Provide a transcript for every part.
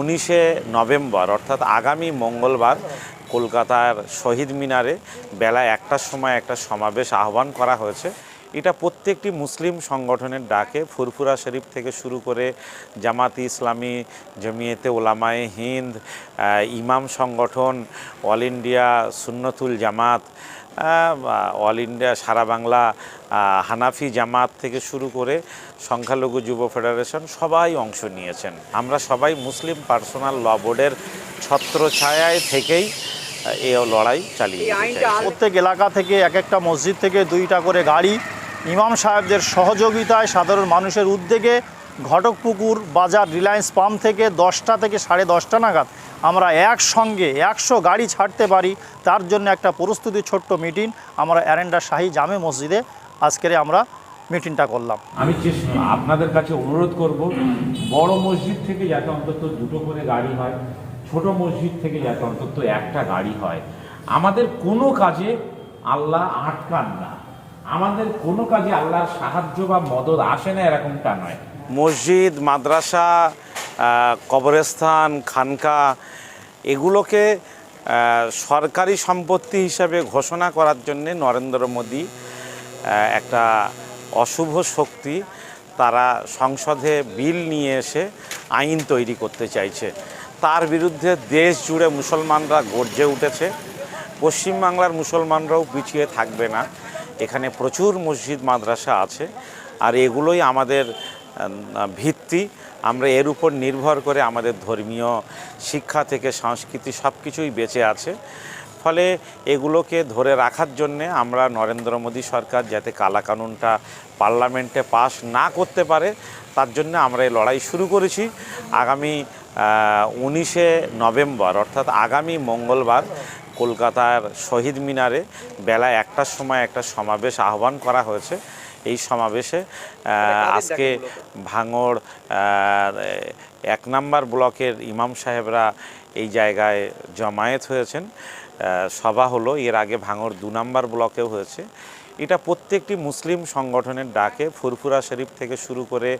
উনিশে নভেম্বর, অর্থাৎ আগামী মঙ্গলবার কলকাতার শহীদ মিনারে বেলা একটার সময় একটা সমাবেশ আহ্বান করা হয়েছে। এটা প্রত্যেকটি মুসলিম সংগঠনের ডাকে ফুরফুরা শরীফ থেকে শুরু করে জামাতি ইসলামী, জমিয়েতে ওলামায়ে হিন্দ ইমাম সংগঠন, all India, Sunnatul Jamaat all India সারা বাংলা হানাফি জামাত থেকে শুরু করে সংখ্যালঘু যুব ফেডারেশন সবাই অংশ নিয়েছেন। আমরা সবাই মুসলিম পার্সোনাল ল বোর্ডের ছত্রছায়ায় থেকেই এই লড়াই চালিয়ে প্রত্যেক এলাকা থেকে এক একটা মসজিদ থেকে দুইটা করে গাড়ি ইমাম সাহেবদের সহযোগিতায় সাধারণ মানুষের উদ্যোগে ঘটকপুকুর বাজার রিলায়েন্স পাম্প থেকে দশটা থেকে সাড়ে দশটা নাগাদ আমরা একসঙ্গে একশো গাড়ি ছাড়তে পারি। তার জন্য একটা প্রস্তুতি ছোট্ট মিটিং আমরা অ্যারেন্ডা শাহী জামে মসজিদে আজকের আমরা মিটিংটা করলাম। আমি চেষ্টা আপনাদের কাছে অনুরোধ করব বড় মসজিদ থেকে যাতে অন্তত দুটো করে গাড়ি হয় ছোট মসজিদ থেকে যাতে অন্তত একটা গাড়ি হয়। আমাদের কোনো কাজে আল্লাহ আটকান না। আমাদের কোনো কাজে আল্লাহর সাহায্য বা মদত আসে না এরকমটা নয়। মসজিদ মাদ্রাসা কবরস্থান, খানকা, এগুলোকে সরকারি সম্পত্তি হিসাবে ঘোষণা করার জন্যে নরেন্দ্র মোদী একটা অশুভ শক্তি, তারা সংসদে বিল নিয়ে এসে আইন তৈরি করতে চাইছে। তার বিরুদ্ধে দেশ জুড়ে মুসলমানরা গর্জে উঠেছে। পশ্চিমবাংলার মুসলমানরাও পিছিয়ে থাকবে না। এখানে প্রচুর মসজিদ, মাদ্রাসা আছে। আর এগুলোই আমাদের ভিত্তি। আমরা এর উপর নির্ভর করে আমাদের ধর্মীয় শিক্ষা থেকে সংস্কৃতি সব কিছুই বেঁচে আছে। ফলে এগুলোকে ধরে রাখার জন্যে আমরা নরেন্দ্র মোদী সরকার যাতে কালাকানুনটা পার্লামেন্টে পাশ না করতে পারে, তার জন্য আমরা এই লড়াই শুরু করেছি। আগামী উনিশে নভেম্বর, অর্থাৎ আগামী মঙ্গলবার কলকাতার শহীদ মিনারে বেলা একটার সময় একটা সমাবেশ আহ্বান করা হয়েছে। এই সমাবেশে আজকে ভাঙড় এক নাম্বার ব্লকের ইমাম সাহেবরা এই জায়গায় জমায়েত হয়েছেন। সভা হলো এর আগে ভাঙড় দু নাম্বার ব্লকেও হয়েছে। এটা প্রত্যেকটি মুসলিম সংগঠনের ডাকে। ফুরফুরা শরীফ থেকে শুরু করে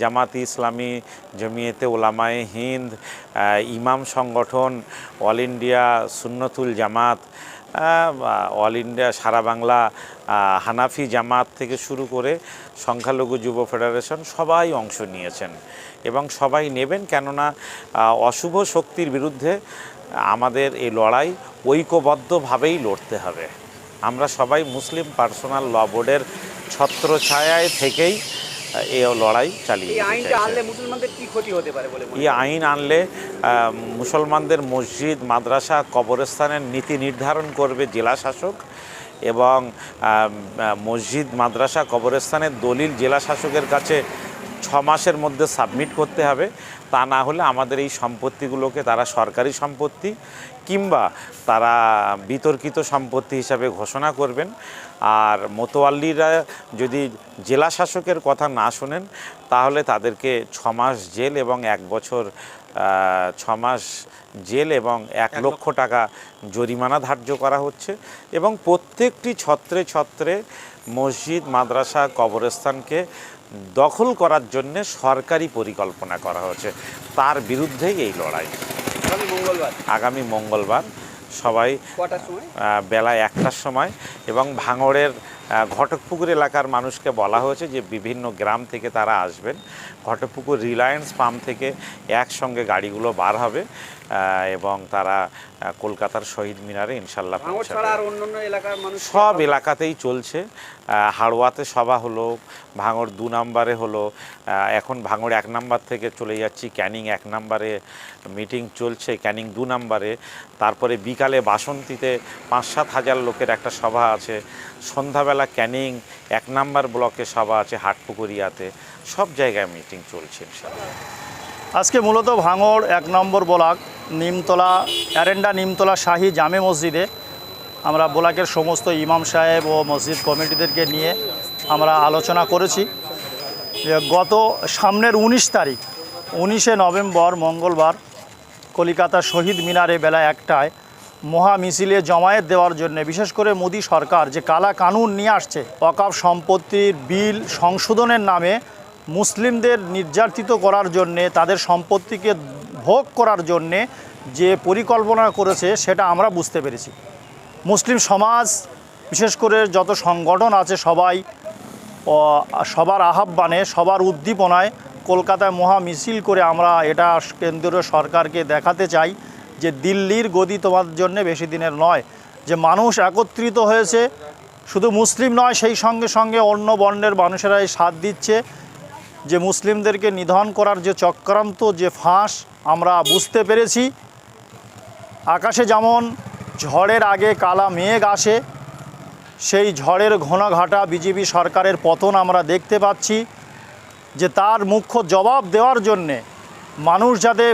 জামাতি ইসলামী জমিয়েতে ওলামায়ে হিন্দ ইমাম সংগঠন all India Sunnatul Jamaat all India সারা বাংলা হানাফি জামাত থেকে শুরু করে সংখ্যালঘু যুব ফেডারেশন সবাই অংশ নিয়েছেন এবং সবাই নেবেন কেননা অশুভ শক্তির বিরুদ্ধে আমাদের এই লড়াই ঐক্যবদ্ধভাবেই লড়তে হবে। আমরা সবাই মুসলিম পার্সোনাল ল বোর্ডের ছত্রছায়ায় থেকেই এই লড়াই চালিয়ে এই আইন আনলে মুসলমানদের মসজিদ মাদ্রাসা কবরস্থানের নীতি নির্ধারণ করবে জেলা শাসক এবং মসজিদ মাদ্রাসা কবরস্থানের দলিল জেলা শাসকের কাছে ছ মাসের মধ্যে সাবমিট করতে হবে। তা না হলে আমাদের এই সম্পত্তিগুলোকে তারা সরকারি সম্পত্তি কিংবা তারা বিতর্কিত সম্পত্তি হিসাবে ঘোষণা করবেন। আর মোতোয়াল্লিরা যদি জেলা শাসকের কথা না শোনেন তাহলে তাদেরকে ছ মাস জেল এবং এক বছর আহ, ছ মাস জেল এবং এক লক্ষ। টাকা জরিমানা ধার্য করা হচ্ছে এবং প্রত্যেকটি ছত্রে ছত্রে মসজিদ মাদ্রাসা কবরস্থানকে দখল করার জন্য সরকারি পরিকল্পনা করা হয়েছে। তার বিরুদ্ধেই এই লড়াই। আগামী মঙ্গলবার? সবাই বেলা একটার সময় এবং ভাঙড়ের ঘটকপুকুর এলাকার মানুষকে বলা হয়েছে যে বিভিন্ন গ্রাম থেকে তারা আসবেন। ঘটকপুকুর রিলায়েন্স পাম্প থেকে একসঙ্গে গাড়িগুলো বার হবে এবং তারা কলকাতার শহীদ মিনারে ইনশাল্লাহ সব এলাকাতেই চলছে। হাড়োয়াতে সভা হলো ভাঙড় দু নম্বরে হলো এখন ভাঙড় এক নাম্বার থেকে চলে যাচ্ছি ক্যানিং এক নাম্বারে মিটিং চলছে ক্যানিং দু নম্বরে। তারপরে বিকালে বাসন্তীতে পাঁচ সাত হাজার লোকের একটা সভা আছে। সন্ধ্যাবেলা ক্যানিং, এক নাম্বার ব্লকে সভা আছে হাটপুকুরিয়াতে, সব জায়গায় মিটিং চলছে আজকে মূলত ভাঙড় এক নম্বর ব্লক, নিমতলা, অ্যারেন্ডা নিমতলা শাহী জামে মসজিদে আমরা ব্লকের সমস্ত ইমাম সাহেব ও মসজিদ কমিটিদেরকে নিয়ে আমরা আলোচনা করেছি। গত সামনের উনিশ তারিখ, উনিশে নভেম্বর মঙ্গলবার কলিকাতা শহীদ মিনারে বেলা একটায় মহা মিছিলে জমায়েত দেওয়ার জন্য, বিশেষ করে মোদী সরকার যে কালা কানুন নিয়ে আসছে, অকাপ সম্পত্তির বিল সংশোধনের নামে মুসলিমদের নির্যাতিত করার জন্যে, তাদের সম্পত্তিকে ভোগ করার জন্যে যে পরিকল্পনা করেছে, সেটা আমরা বুঝতে পেরেছি। মুসলিম সমাজ, বিশেষ করে যত সংগঠন আছে সবাই সবার আহ্বানে, সবার উদ্দীপনায় কলকাতায় মহা মিছিল করে আমরা এটা কেন্দ্রীয় সরকারকে দেখাতে চাই। যে দিল্লির গদি তোমার জন্য বেশি দিনের নয়, যে মানুষ একত্রিত হয়েছে, শুধু মুসলিম নয়, সেই সঙ্গে সঙ্গে অন্য বর্ণের মানুষেরাই সাথ দিচ্ছে, যে মুসলিমদেরকে নিধন করার যে চক্রান্ত, যে ফাঁস, আমরা বুঝতে পেরেছি। আকাশে যেমন ঝড়ের আগে কালা মেঘ আসে, সেই ঝড়ের ঘনঘাটা বিজেপি সরকারের পতন আমরা দেখতে পাচ্ছি, যে তার মুখ্য জবাব দেওয়ার জন্যে মানুষ যাতে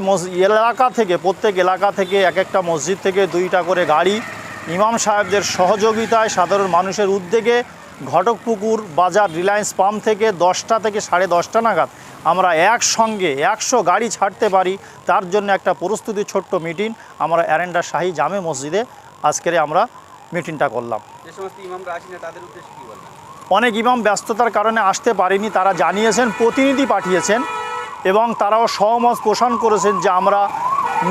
এলাকা থেকে প্রত্যেক এলাকা থেকে এক একটা মসজিদ থেকে দুইটা করে গাড়ি ইমাম সাহেবদের সহযোগিতায় সাধারণ মানুষের উদ্যোগে ঘটকপুকুর বাজার রিলায়েন্স পাম্প থেকে দশটা থেকে সাড়ে দশটা নাগাদ আমরা একসঙ্গে একশো গাড়ি ছাড়তে পারি। তার জন্য একটা প্রস্তুতি ছোট্ট মিটিং আমরা অ্যারেন্ডা শাহী জামে মসজিদে আজকের আমরা মিটিংটা করলাম। অনেক ইমাম ব্যস্ততার কারণে আসতে পারেনি তারা জানিয়েছেন প্রতিনিধি পাঠিয়েছেন। এবং তারাও সহমত পোষণ করেছেন যে আমরা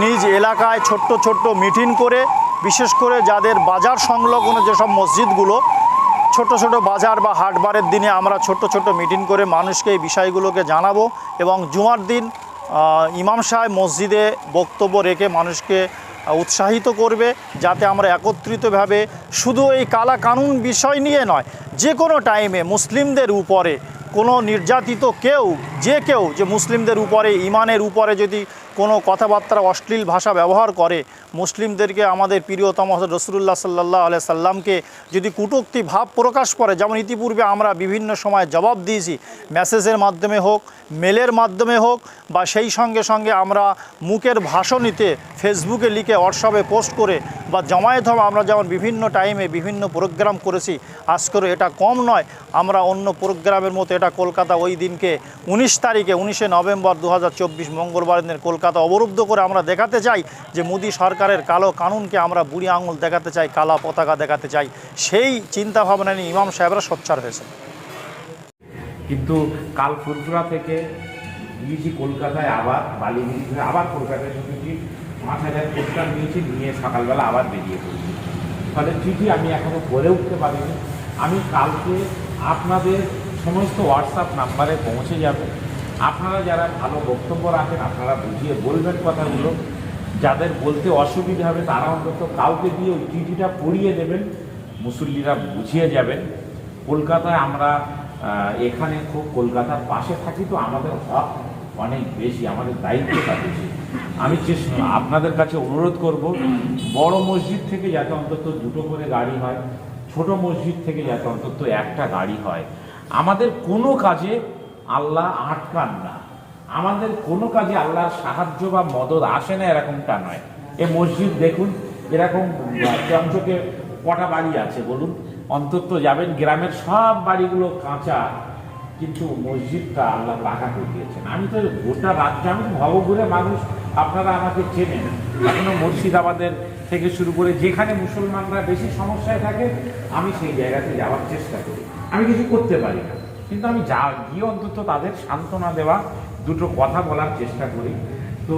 নিজ এলাকায় ছোট্ট ছোট্ট মিটিং করে, বিশেষ করে যাদের বাজার সংলগ্ন যেসব মসজিদগুলো ছোট ছোট বাজার বা হাটবারের দিনে আমরা ছোট্ট ছোট্ট মিটিং করে মানুষকে এই বিষয়গুলোকে জানাব এবং জুমার দিন ইমাম সাহেব মসজিদে বক্তব্য রেখে মানুষকে উৎসাহিত করবে যাতে আমরা একত্রিতভাবে শুধু এই কালা কানুন বিষয় নিয়ে নয়, যে কোনো টাইমে মুসলিমদের উপরে কোনো নির্যাতিত কেউ যে কেউ যে মুসলিমদের উপরে ইমানের উপরে যদি কোনো কথাবার্তা অশ্লীল ভাষা ব্যবহার করে, মুসলিমদেরকে আমাদের প্রিয়তম রসুল্লাহ সাল্লাহ আলিয়া সাল্লামকে যদি কুটুক্তি ভাব প্রকাশ করে, যেমন ইতিপূর্বে আমরা বিভিন্ন সময় জবাব দিয়েছি, মেসেজের মাধ্যমে হোক, মেলের মাধ্যমে হোক, বা সেই সঙ্গে সঙ্গে আমরা মুখের ভাষণীতে ফেসবুকে লিখে হোয়াটসঅ্যাপে পোস্ট করে, বা জমায়েত হবে আমরা যেমন বিভিন্ন টাইমে বিভিন্ন প্রোগ্রাম করেছি আজকের এটা কম নয়, আমরা অন্য প্রোগ্রামের মতো এটা কলকাতা ওই দিনকে উনিশ তারিখে, উনিশে নভেম্বর দু হাজার চব্বিশ মঙ্গলবার দিনের কলকাতা অবরুদ্ধ করে আমরা দেখাতে চাই যে মোদী সরকারের কালো কানুনকে আমরা বুড়ি আঙুল দেখাতে চাই, কালা পতাকা দেখাতে চাই। সেই চিন্তা ভাবনা নিয়ে ইমাম সাহেবরা সোচ্চার হয়েছে কিন্তু কাল ফুরফুরা থেকে গিয়েছি কলকাতায় আবার বালি থেকে আবার কলকাতায় ঢুকেছি পাঁচ হাজার পোস্টার নিয়েছি নিয়ে সকালবেলা আবার বেরিয়ে পড়েছি। ফলে চিঠি আমি এখনও করে উঠতে পারিনি। আমি কালকে আপনাদের সমস্ত হোয়াটসঅ্যাপ নাম্বারে পৌঁছে যাব। আপনারা যারা ভালো বক্তব্য রাখেন, আপনারা বুঝিয়ে বলবেন কথাগুলো। যাদের বলতে অসুবিধা হবে, তারা অন্তত কাউকে দিয়ে ওই চিঠিটা পড়িয়ে দেবেন, মুসল্লিরা বুঝিয়ে যাবেন। কলকাতায় আমরা এখানে খুব কলকাতার পাশে থাকি তো আমাদের হক অনেক বেশি, আমাদের দায়িত্বটা বেশি। আমি চেষ্টা, আপনাদের কাছে অনুরোধ করব, বড় মসজিদ থেকে যাতে অন্তত দুটো করে গাড়ি হয়, ছোট মসজিদ থেকে যাতে অন্তত একটা গাড়ি হয়। আমাদের কোনো কাজে আল্লাহ আটকান না। আমাদের কোনো কাজে আল্লাহর সাহায্য বা মদত আসে না এরকমটা নয়। এ মসজিদ দেখুন, এরকম চঞ্চকে কটা বাড়ি আছে বলুন? অন্তত যাবেন, গ্রামের সব বাড়িগুলো কাঁচা, কিন্তু মসজিদটা আল্লাহ পাকা করে দিয়েছেন। আমি তো গোটা রাজ্যে আমি ভবঘুরে মানুষ, আপনারা আমাকে চেনেন। এখনও মুর্শিদাবাদের থেকে শুরু করে যেখানে মুসলমানরা বেশি সমস্যায় থাকে, আমি সেই জায়গাতে যাওয়ার চেষ্টা করি। আমি কিছু করতে পারি না। কিন্তু আমি যা গিয়ে অন্তত তাদের সান্ত্বনা দেওয়া দুটো কথা বলার চেষ্টা করি। তো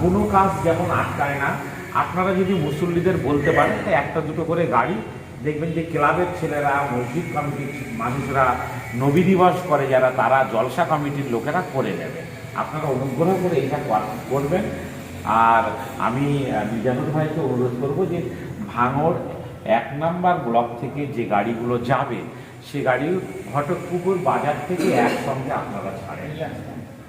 কোনো কাজ যেমন আটকায় না আপনারা যদি মুসল্লিদের বলতে পারেন তো একটা দুটো করে গাড়ি দেখবেন যে ক্লাবের ছেলেরা মসজিদ কমিটির মানুষরা নবী দিবস করে যারা তারা জলসা কমিটির লোকেরা করে নেবে। আপনারা অনুগ্রহ করে এটা কর- করবেন। আর আমি আহ, মিজানুর ভাইকে অনুরোধ করব যে ভাঙড় এক নাম্বার ব্লক থেকে যে গাড়িগুলো যাবে সে গাড়ি ঘটকপুকুর বাজার থেকে একসঙ্গে আপনারা ছাড়েন।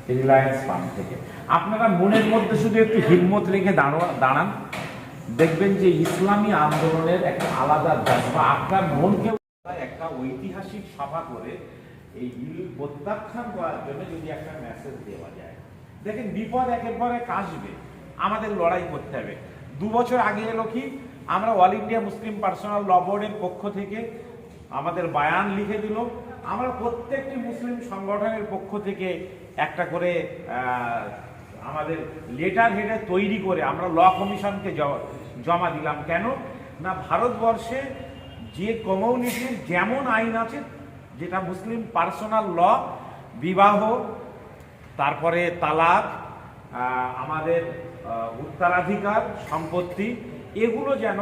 রিলায়েন্স পাম্প থেকে। আপনারা মনের মধ্যে শুধু একটু হিম্মত রেখে দাঁড়া- দাঁড়ান। দেখবেন যে ইসলামী আন্দোলনের একটা আলাদা জজ্বা আপনার মনকে একটা ঐতিহাসিক সভা করে এই প্রত্যাখ্যান করার জন্য যদি একটা মেসেজ দেওয়া যায়। দেখেন, বিপদ একের পর এক আসবে। আমাদের লড়াই করতে হবে। দু বছর আগে এলো কি? আমরা all India Muslim personal law বোর্ডের পক্ষ থেকে আমাদের বায়ান লিখে দিল। আমরা প্রত্যেকটি মুসলিম সংগঠনের পক্ষ থেকে একটা করে আমাদের লেটার হেডে তৈরি করে আমরা ল কমিশনকে জমা দিলাম। কেন? না, ভারতবর্ষে যে কমিউনিটির যেমন আইন আছে, যেটা মুসলিম পার্সোনাল ল, বিবাহ, তারপরে তালাক আমাদের উত্তরাধিকার, সম্পত্তি, এগুলো যেন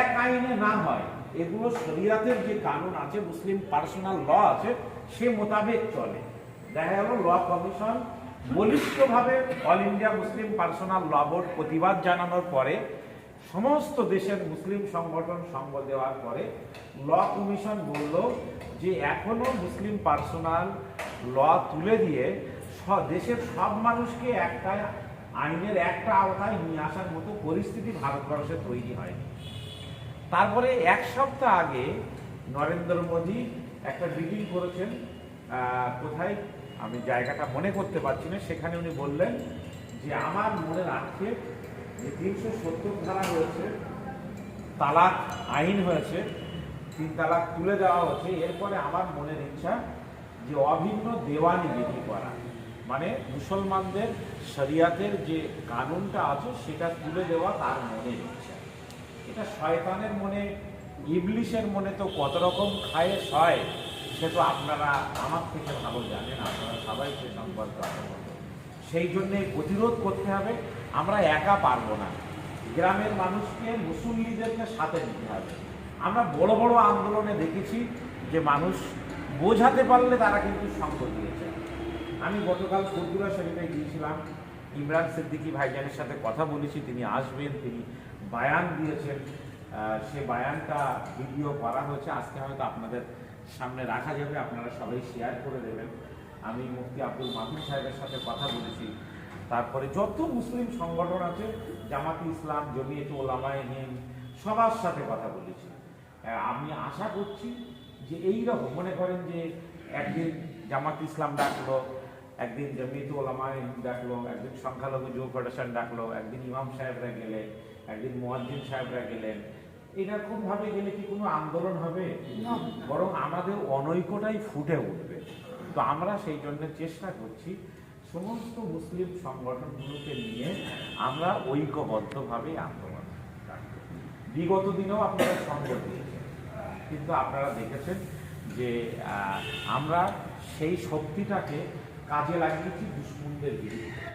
এক আইনে না হয়। এগুলো শরিয়াতের যে কানুন আছে, মুসলিম পার্সোনাল ল আছে, সে মোতাবেক চলে। দেখা গেল law commission বলিষ্ঠভাবে all India Muslim personal law board প্রতিবাদ জানানোর পরে, সমস্ত দেশের মুসলিম সংগঠন সঙ্গ দেওয়ার পরে ল কমিশন বলল যে, এখনও মুসলিম পার্সোনাল ল তুলে দিয়ে দেশের সব মানুষকে একটা আইনের একটা আওতায় নিয়ে আসার মতো পরিস্থিতি ভারতবর্ষে তৈরি হয়নি। তারপরে এক সপ্তাহ আগে নরেন্দ্র মোদী একটা মিটিং করেছেন কোথায়? আমি জায়গাটা মনে করতে পারছি না, সেখানে উনি বললেন যে আমার মনে রাখছে যে তিনশো সত্তর ধারা হয়েছে তালাক আইন হয়েছে, তিন তালাক তুলে দেওয়া হয়েছে, এরপরে আমার মনের ইচ্ছা যে অভিন্ন দেওয়ানি বিধি করা। মানে মুসলমানদের শরিয়াতের যে কানুনটা আছে, সেটা তুলে দেওয়া তার মনের ইচ্ছা। এটা শয়তানের মনে, ইবলিশের মনে তো কত রকম খায়ে হয় সে তো আপনারা আমার থেকে ভালো জানেন, আপনারা সবাই সে সম্পর্কে সেই জন্যে প্রতিরোধ করতে হবে, আমরা একা পারব না। গ্রামের মানুষকে মুসল্লিদেরকে সাথে নিতে হবে। আমরা বড় বড় আন্দোলনে দেখেছি যে মানুষ বোঝাতে পারলে তারা কিন্তু সঙ্গ দিয়েছে। আমি গতকাল ফুরদুরা শরীফে গিয়েছিলাম, ইমরান সিদ্দিকি ভাইজানের সাথে কথা বলেছি, তিনি আসবেন, তিনি বায়ান দিয়েছেন সে বায়ানটা ভিডিও করা হয়েছে, আজকে হয়তো আপনাদের সামনে রাখা যাবে, আপনারা সবাই শেয়ার করে দেবেন। আমি মুফতি আব্দুল মাহমুদ সাহেবের সাথে কথা বলেছি। তারপরে যত মুসলিম সংগঠন আছে, জামাত ইসলাম, জমিয়ত ওলামায়ে হিন্দ, সবার সাথে কথা বলেছি। আমি আশা করছি যে এই রকম, মনে করেন যে একদিন জামাত ইসলাম ডাকলো, একদিন জমিয়ত ওলামায় হিন্দ ডাকলো, একদিন সংখ্যালঘু যুব ফেডারেশন ডাকলো, একদিন ইমাম সাহেবরা গেলেন। একদিন মুয়াজ্জিন সাহেবরা গেলেন। এরকম ভাবে গেলে কি কোনো আন্দোলন হবে? বরং আমাদের অনৈক্যটাই ফুটে উঠবে। তো আমরা সেই জন্য চেষ্টা করছি সমস্ত মুসলিম সংগঠনগুলোকে নিয়ে আমরা ঐক্যবদ্ধভাবে আন্দোলন বিগত দিনেও আপনারা সঙ্গ দিয়েছেন। কিন্তু আপনারা দেখেছেন যে আমরা সেই শক্তিটাকে কাজে লাগিয়েছি দুশ্মনদের বিরুদ্ধে।